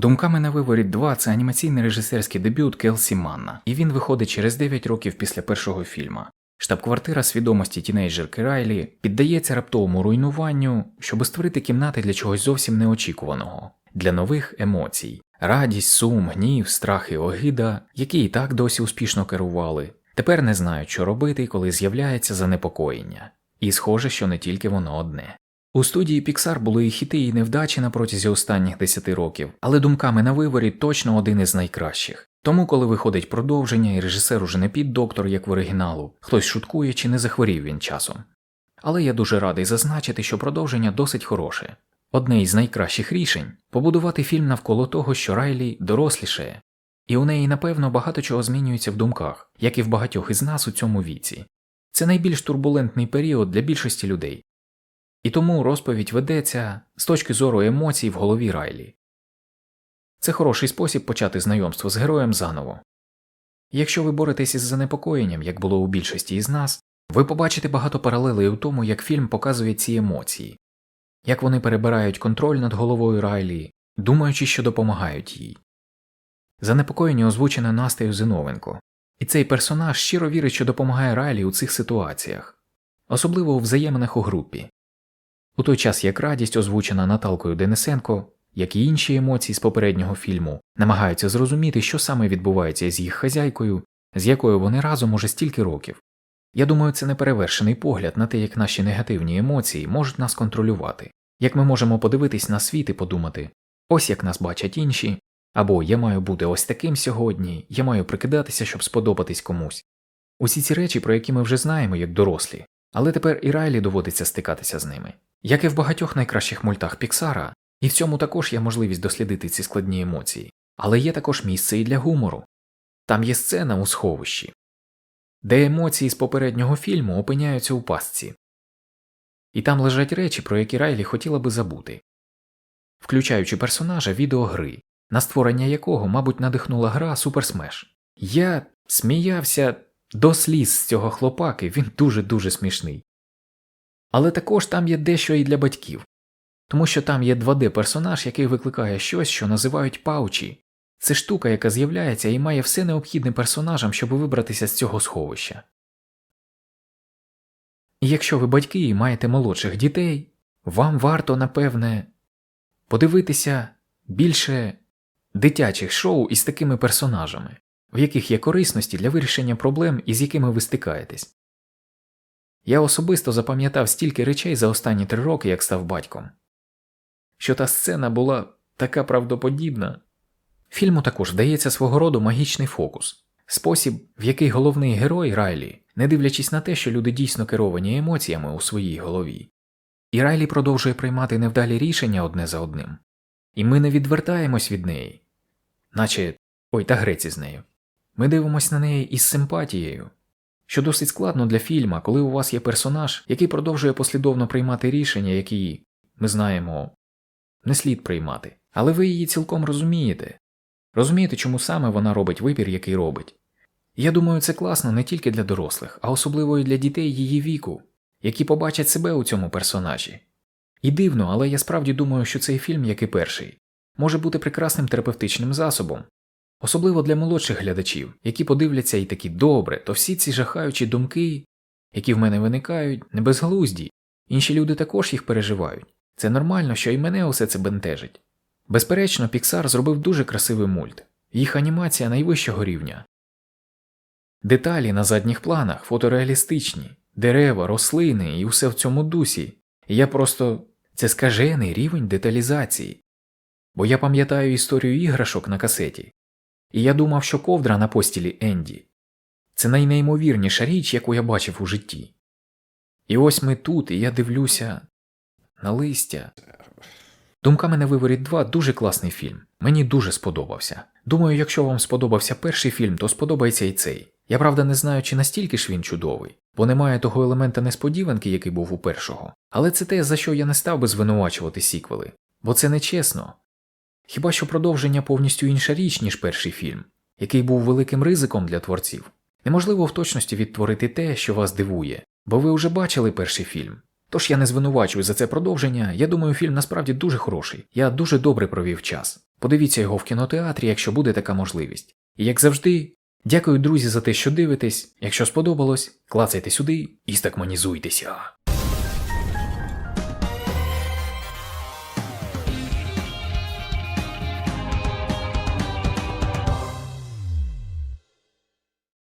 Думками на виворіт 2 це анімаційний режисерський дебют Келсі Манна, і він виходить через 9 років після першого фільма. Штаб-квартира свідомості тінейджерки Райлі піддається раптовому руйнуванню, щоб створити кімнати для чогось зовсім неочікуваного, для нових емоцій. Радість, сум, гнів, страх і огида, які і так досі успішно керували, тепер не знають, що робити, коли з'являється занепокоєння. І схоже, що не тільки воно одне. У студії Pixar були і хіти, і невдачі на протязі останніх 10 років, але думками на виворі точно один із найкращих. Тому, коли виходить продовження, і режисер уже не під доктор, як в оригіналу, хтось шуткує чи не захворів він часом. Але я дуже радий зазначити, що продовження досить хороше. Одне із найкращих рішень побудувати фільм навколо того, що Райлі дорослішає, і у неї, напевно, багато чого змінюється в думках, як і в багатьох із нас у цьому віці. Це найбільш турбулентний період для більшості людей. І тому розповідь ведеться з точки зору емоцій в голові Райлі. Це хороший спосіб почати знайомство з героєм заново. Якщо ви боретесь із занепокоєнням, як було у більшості із нас, ви побачите багато паралелей у тому, як фільм показує ці емоції, як вони перебирають контроль над головою Райлі, думаючи, що допомагають їй. Занепокоєння озвучене Настею Зиновенко, і цей персонаж щиро вірить, що допомагає Райлі у цих ситуаціях, особливо у взаєминах у групі. У той час як радість, озвучена Наталкою Денисенко, як і інші емоції з попереднього фільму, намагаються зрозуміти, що саме відбувається з їх хазяйкою, з якою вони разом уже стільки років. Я думаю, це неперевершений погляд на те, як наші негативні емоції можуть нас контролювати, як ми можемо подивитись на світ і подумати ось як нас бачать інші, або я маю бути ось таким сьогодні, я маю прикидатися, щоб сподобатись комусь. Усі ці речі, про які ми вже знаємо як дорослі, але тепер і Райлі доводиться стикатися з ними. Як і в багатьох найкращих мультах Піксара, і в цьому також є можливість дослідити ці складні емоції, але є також місце і для гумору. Там є сцена у сховищі, де емоції з попереднього фільму опиняються у пастці, і там лежать речі, про які Райлі хотіла би забути, включаючи персонажа відеогри, на створення якого, мабуть, надихнула гра Smash. Я сміявся до сліз з цього хлопаки, він дуже дуже смішний. Але також там є дещо і для батьків, тому що там є 2D-персонаж, який викликає щось, що називають паучі. Це штука, яка з'являється і має все необхідне персонажам, щоб вибратися з цього сховища. І якщо ви батьки і маєте молодших дітей, вам варто, напевне, подивитися більше дитячих шоу із такими персонажами, в яких є корисності для вирішення проблем, із якими ви стикаєтесь. Я особисто запам'ятав стільки речей за останні три роки, як став батьком, що та сцена була така правдоподібна. Фільму також вдається свого роду магічний фокус, спосіб, в який головний герой Райлі, не дивлячись на те, що люди дійсно керовані емоціями у своїй голові, і Райлі продовжує приймати невдалі рішення одне за одним, і ми не відвертаємось від неї, наче ой та греці з нею. Ми дивимося на неї із симпатією, що досить складно для фільма, коли у вас є персонаж, який продовжує послідовно приймати рішення, які, ми знаємо, не слід приймати, але ви її цілком розумієте. Розумієте, чому саме вона робить вибір, який робить. Я думаю, це класно не тільки для дорослих, а особливо і для дітей її віку, які побачать себе у цьому персонажі. І дивно, але я справді думаю, що цей фільм, як і перший, може бути прекрасним терапевтичним засобом, особливо для молодших глядачів, які подивляться і такі добре, то всі ці жахаючі думки, які в мене виникають, не безглузді, інші люди також їх переживають. Це нормально, що і мене усе це бентежить. Безперечно, Pixar зробив дуже красивий мульт, їх анімація найвищого рівня. Деталі на задніх планах фотореалістичні, дерева, рослини і усе в цьому дусі. І я просто це скажений рівень деталізації. Бо я пам'ятаю історію іграшок на касеті, і я думав, що ковдра на постілі Енді це найнеймовірніша річ, яку я бачив у житті. І ось ми тут, і я дивлюся на листя. Думками на виворіт 2 дуже класний фільм. Мені дуже сподобався. Думаю, якщо вам сподобався перший фільм, то сподобається і цей. Я правда не знаю, чи настільки ж він чудовий, бо немає того елемента несподіванки, який був у першого. Але це те, за що я не став би звинувачувати сіквели, бо це нечесно. Хіба що продовження повністю інша річ, ніж перший фільм, який був великим ризиком для творців. Неможливо в точності відтворити те, що вас дивує, бо ви вже бачили перший фільм. Тож я не звинувачую за це продовження, я думаю, фільм насправді дуже хороший, я дуже добре провів час. Подивіться його в кінотеатрі, якщо буде така можливість. І як завжди, дякую, друзі, за те, що дивитесь. Якщо сподобалось, клацайте сюди і стакманізуйтеся.